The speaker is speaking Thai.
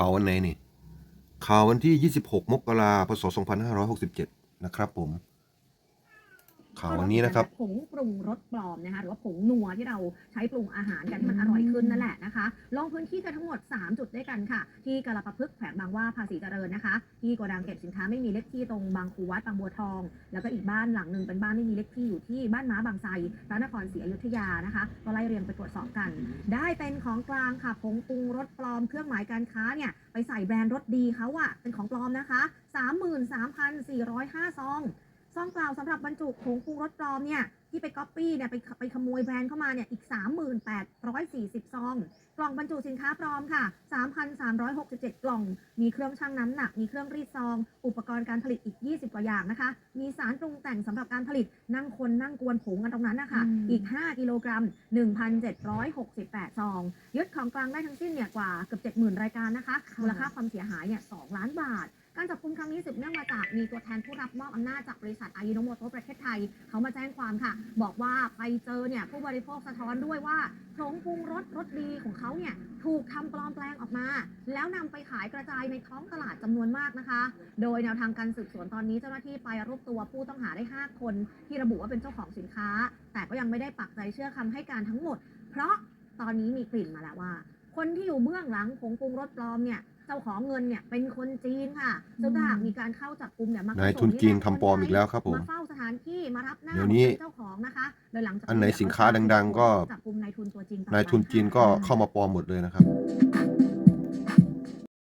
ข่าววันไหนนี่ข่าววันที่ 26 มกราคม พศ 2567 นะครับผม ข่าววันนี้นะครับผงปรุงรสปลอมนะคะหรือว่าผงนัวที่เราใช้ปรุงอาหารกันให้มันอร่อยขึ้นนั่นแหละนะคะลงพื้นที่กันทั้งหมด 3 จุดด้วยกันค่ะ ที่กระปะพฤกแขวงบางว่าภาษีเจริญนะคะ ที่โกดังเก็บสินค้าไม่มีเลขที่ตรงบางคูวัดบางบัวทอง แล้วก็อีกบ้านหลังหนึ่งเป็นบ้านไม่มีเลขที่อยู่ที่บ้านม้าบางไทรพระนครศรีอยุธยานะคะก็ไล่เรียงไปตรวจสอบกัน ได้เป็นของกลางค่ะผงปรุงรสปลอมเครื่องหมายการค้าเนี่ยไปใส่แบรนด์รสดีเขาอะเป็นของปลอมนะคะ 33,405ซอง ซองเปล่าสำหรับบรรจุผงปรุงรสปลอมเนี่ยที่ไปก๊อปปี้เนี่ยไปไปขโมยแบรนด์เข้ามาเนี่ยอีก 3840 ซอง กล่องบรรจุสินค้าปลอมค่ะ 3,367 กล่อง มีเครื่องชั่งน้ำหนัก มีเครื่องรีดซอง อุปกรณ์การผลิตอีก 20 กว่าอย่างนะคะ มีสารปรุงแต่งสำหรับการผลิตนั่งคนนั่งกวนผงกันตรงนั้นนะคะอืมอีก 5 กิโลกรัม 1,768 ซอง ยึดของกลางได้ทั้งสิ้นเนี่ยกว่าเกือบ 70,000 รายการนะคะค่ะมูลค่าความเสียหายเนี่ย 2 ล้านบาท การจับกุมครั้งนี้สืบเนื่องมาจากมีตัวแทนผู้รับมอบอำนาจจากบริษัทอายุโนโมโตประเทศไทย เขามาแจ้งความค่ะ บอกว่าไปเจอเนี่ยผู้บริโภคสะท้อนด้วยว่าผงปรุงรสรสดีของเขาเนี่ยถูกทำปลอมแปลงออกมา แล้วนำไปขายกระจายในท้องตลาดจำนวนมากนะคะ โดยแนวทางการสืบสวนตอนนี้เจ้าหน้าที่ไปรวบตัวผู้ต้องหาได้ 5 คน ที่ระบุว่าเป็นเจ้าของสินค้า แต่ก็ยังไม่ได้ปักใจเชื่อคำให้การทั้งหมด เพราะตอนนี้มีกลิ่นมาแล้วว่า คนที่อยู่เบื้องหลังผงปรุงรสปลอมเนี่ยเจ้าของเงินเนี่ยเป็นคนจีนค่ะซึ่งถ้าหากมีการเข้าจับกุมเนี่ยมักจะนายส่งทุนจีนให้ทำปลอมอีกแล้วครับผมมาเฝ้าสถานที่มารับหน้าเดี๋ยวนี้เป็นเจ้าของนะคะโดยหลังจากอันไหนสินค้าดัง ๆ ก็จับกุมนายทุนตัวจริงต่อไป นายทุนจีนก็เข้ามาปลอมหมดเลยนะครับ